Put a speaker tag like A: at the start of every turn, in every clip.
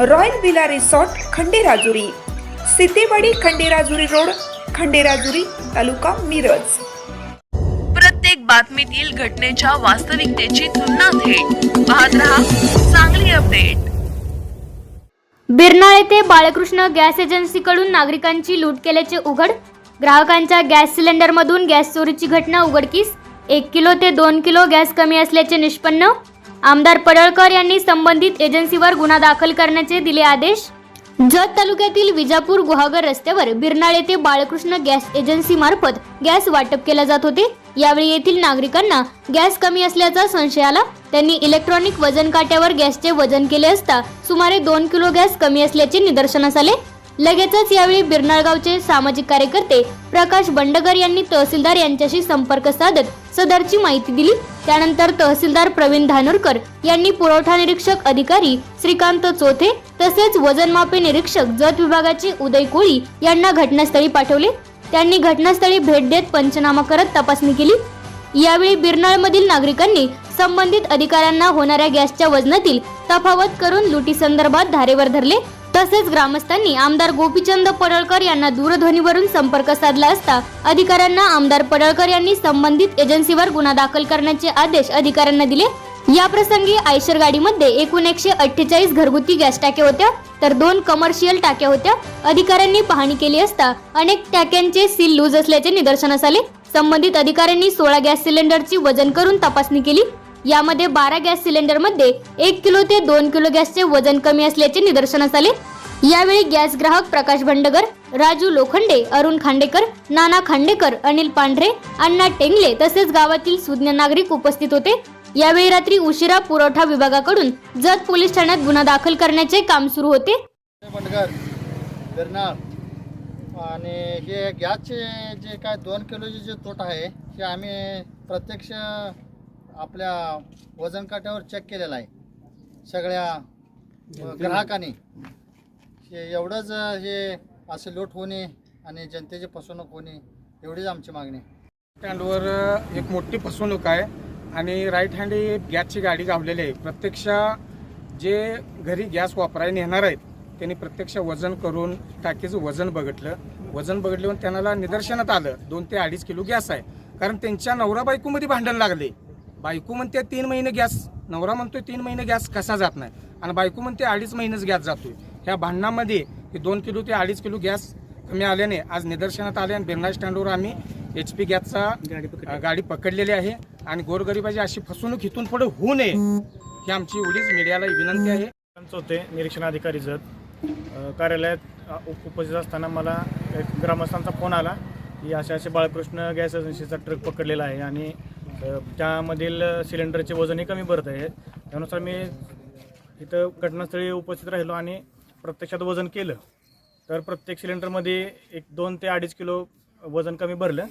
A: Royal villa resort Khanderajuri. Sitewadi Khanderajuri road Khanderajuri taluka Miraj.
B: प्रत्येक बातमीतील घटनेच्या वास्तविकतेची तुलना थेट. पाहत रहा चांगली अपडेट.
C: बिरनाळ येथे बाळकृष्ण गॅस एजन्सीकडून नागरिकांची लूट केल्याचे उघड. ग्राहकांच्या गॅस सिलेंडरमधून गॅस चोरीची घटना उघडकीस. एक किलो ते दोन किलो गॅस कमी असल्याचे निष्पन्न. आमदार पडळकर यांनी संबंधित एजन्सीवर गुन्हा दाखल करण्याचे दिले आदेश. जत तालुक्यातील विजापूर गुहागर रस्त्यावर बिरनाळ येथे बाळकृष्ण गॅस एजन्सी मार्फत गॅस वाटप केला जात होते. यावेळी येथील नागरिकांना गॅस कमी असल्याचा संशय आला. त्यांनी इलेक्ट्रॉनिक वजन काट्यावर गॅसचे वजन केले असता सुमारे दोन किलो गॅस कमी असल्याचे निदर्शनास आले. लगेचच यावेळी बिरनाळगावचे सामाजिक कार्यकर्ते प्रकाश बंडगर यांनी तहसीलदार यांच्याशी संपर्क साधत सदरची माहिती दिली. त्यानंतर तहसीलदार प्रवीण धानोरकर यांनी पुरवठा निरीक्षक अधिकारी श्रीकांत चोथे तसेच वजनमापे निरीक्षक जत विभागाचे उदय कोळी यांना घटनास्थळी पाठवले. त्यांनी घटनास्थळी भेट देत पंचनामा करत तपासणी केली. यावेळी बिरनाळमधील नागरिकांनी संबंधित अधिकाऱ्यांना होणाऱ्या गॅसच्या वजनातील तफावत करून लुटी संदर्भात धारेवर धरले. तसेच ग्रामस्थांनी आमदार गोपीचंद पडळकर यांना दूरध्वनीवरून संपर्क साधला असता अधिकाऱ्यांना आमदार पडळकर यांनी संबंधित एजन्सीवर गुन्हा दाखल करण्याचे आदेश अधिकाऱ्यांना दिले. या प्रसंगी आयशर गाडीमध्ये एकूण एकशे अठ्ठेचाळीस घरगुती गॅस टाक्या होत्या तर दोन कमर्शियल टाक्या होत्या. अधिकाऱ्यांनी पाहणी केली असता अनेक टाक्यांचे सील लूज असल्याचे निदर्शनास आले. संबंधित अधिकाऱ्यांनी सोळा गॅस सिलेंडरची वजन करून तपासणी केली. यामध्ये बारा गॅस सिलेंडरमध्ये एक किलो ते दोन किलो गॅसचे वजन कमी असल्याचे निदर्शनास आले. यावेळी गॅस ग्राहक प्रकाश भंडगर राजू लोखंडे अरुण खांडेकर नाना खांडेकर अनिल पांढरे अण्णा टेंगले तसेच गावातील सुज्ञ नागरिक उपस्थित होते. यावेळी रात्री उशिरा पुरवठा विभागाकडून जत पोलीस ठाण्यात गुन्हा दाखल करण्याचे काम सुरू होते.
D: आणि हे गॅसचे जे काय दोन किलोचे जे तोट आहे हे आम्ही प्रत्यक्ष आपल्या वजन काट्यावर चेक केलेलं आहे. सगळ्या ग्राहकांनी. हे एवढंच हे असे लोट होणे आणि जनतेची फसवणूक होणे एवढीच आमची मागणी
E: स्टँडवर एक मोठी फसवणूक आहे आणि राईट हँड ही गॅसची गाडी गावलेली आहे. प्रत्यक्ष जे घरी गॅस वापरायला नेणार आहेत त्यांनी प्रत्यक्ष वजन करून टाकीचं वजन बघितलं. वजन बघितल्यावर त्यांना निदर्शनात आलं. दोन ते अडीच किलो गॅस आहे. कारण त्यांच्या नवरा बायकोमध्ये भांडण लागले. बायको म्हणते तीन महिने गॅस. नवरा म्हणतोय तीन महिने गॅस कसा जात नाही? आणि बायको म्हणते अडीच महिनेच गॅस जातोय. ह्या भांडणामध्ये हे दोन किलो ते अडीच किलो गॅस कमी आल्याने आज निदर्शनात आले आणि बिर्ला स्टँडवर आम्ही एच पी गॅसचा गाडी पकडलेली आहे. आणि गोरगरिबाची अशी फसवणूक इथून पुढे होऊ नये ही आमची एवढीच मीडियाला विनंती आहे.
F: होते निरीक्षण अधिकारी जत कार्यालयात उपस्थित असताना मला एक ग्रामस्थांचा फोन आला की असे असे बाळकृष्ण गॅस एजन्सीचा ट्रक पकडलेला आहे आणि त्यामधील सिलेंडरचे वजनही कमी भरत आहे त्यानुसार मी इथं घटनास्थळी उपस्थित राहिलो आणि प्रत्यक्षात वजन केलं तर प्रत्येक सिलेंडरमध्ये एक दोन ते अडीच किलो वजन कमी भरलं.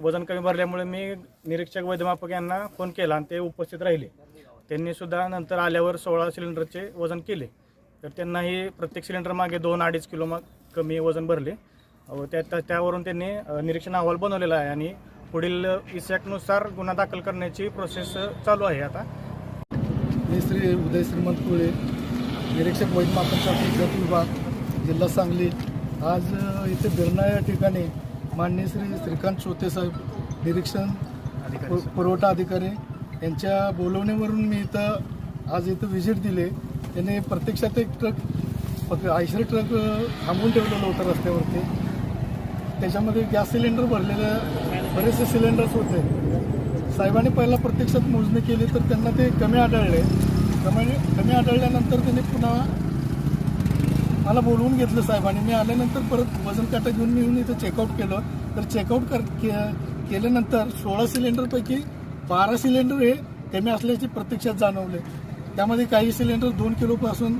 F: वजन कमी भरल्यामुळे मी निरीक्षक वैद्यमापक यांना फोन केला आणि ते उपस्थित राहिले. त्यांनीसुद्धा नंतर आल्यावर सोळा सिलेंडरचे वजन केले. तर त्यांनाही प्रत्येक सिलेंडर मागे दोन अडीच किलो मग कमी वजन भरले. व त्या त्यावरून त्यांनी निरीक्षण अहवाल बनवलेला आहे आणि पुढील इसॅक्टनुसार गुन्हा दाखल करण्याची प्रोसेस चालू आहे आता.
G: मी श्री उदय श्रीमंत कुळे. निरीक्षक वैद्यमापनसाठी जत विभाग जिल्हा सांगली. आज इथे बिरणा या ठिकाणी माननीय श्री श्रीकांत चोते साहेब निरीक्षण पुरवठा अधिकारी यांच्या बोलवण्यावरून मी इथं आज इथं व्हिजिट दिले. त्यांनी प्रत्यक्षात एक ट्रक फक्त आयशर ट्रक थांबवून ठेवलेलं होतं रस्त्यावरती. त्याच्यामध्ये गॅस सिलेंडर भरलेले बरेचसे सिलेंडर्स होते. साहेबांनी पहिला प्रत्यक्षात मोजणी केली तर त्यांना ते कमी आढळले. कमी कमी आढळल्यानंतर त्यांनी पुन्हा मला बोलवून घेतलं साहेबांनी मी आल्यानंतर परत वजन काटा घेऊन मी येऊन इथं चेकआउट केलं. तर चेकआउट कर के केल्यानंतर सोळा सिलेंडरपैकी बारा सिलेंडर हे कमी असल्याचे प्रत्यक्षात जाणवले. त्यामध्ये काही सिलेंडर दोन किलोपासून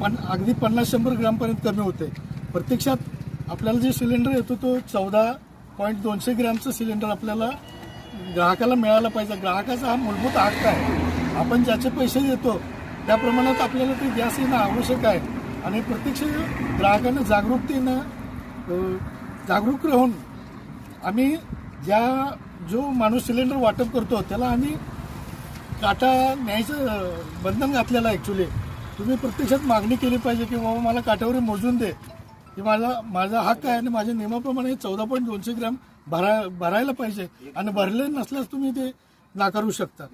G: पण अगदी पन्नास शंभर ग्रामपर्यंत कमी होते. प्रत्यक्षात आपल्याला जे सिलेंडर येतो तो चौदा पॉईंट दोनशे ग्रॅमचं सिलेंडर आपल्याला ग्राहकाला मिळाला पाहिजे. ग्राहकाचा हा मूलभूत हक्क आहे. आपण ज्याचे पैसे देतो त्या प्रमाणात आपल्याला ते गॅस येणं आवश्यक आहे. आणि प्रत्यक्ष ग्राहकांना जागरूकतेनं जागरूक राहून आम्ही ज्या जो माणूस सिलेंडर वाटप करतो त्याला आम्ही काटा न्यायचं बंधन घातलेलं आहे ॲक्च्युली तुम्ही प्रत्यक्षात मागणी केली पाहिजे की बाबा मला काट्यावर मोजून दे. की माझा माझा हक्क आहे आणि माझ्या नियमाप्रमाणे चौदा पॉईंट दोनशे ग्रॅम भरा भरायला पाहिजे. आणि भरले नसल्यास तुम्ही ते नाकारू शकता.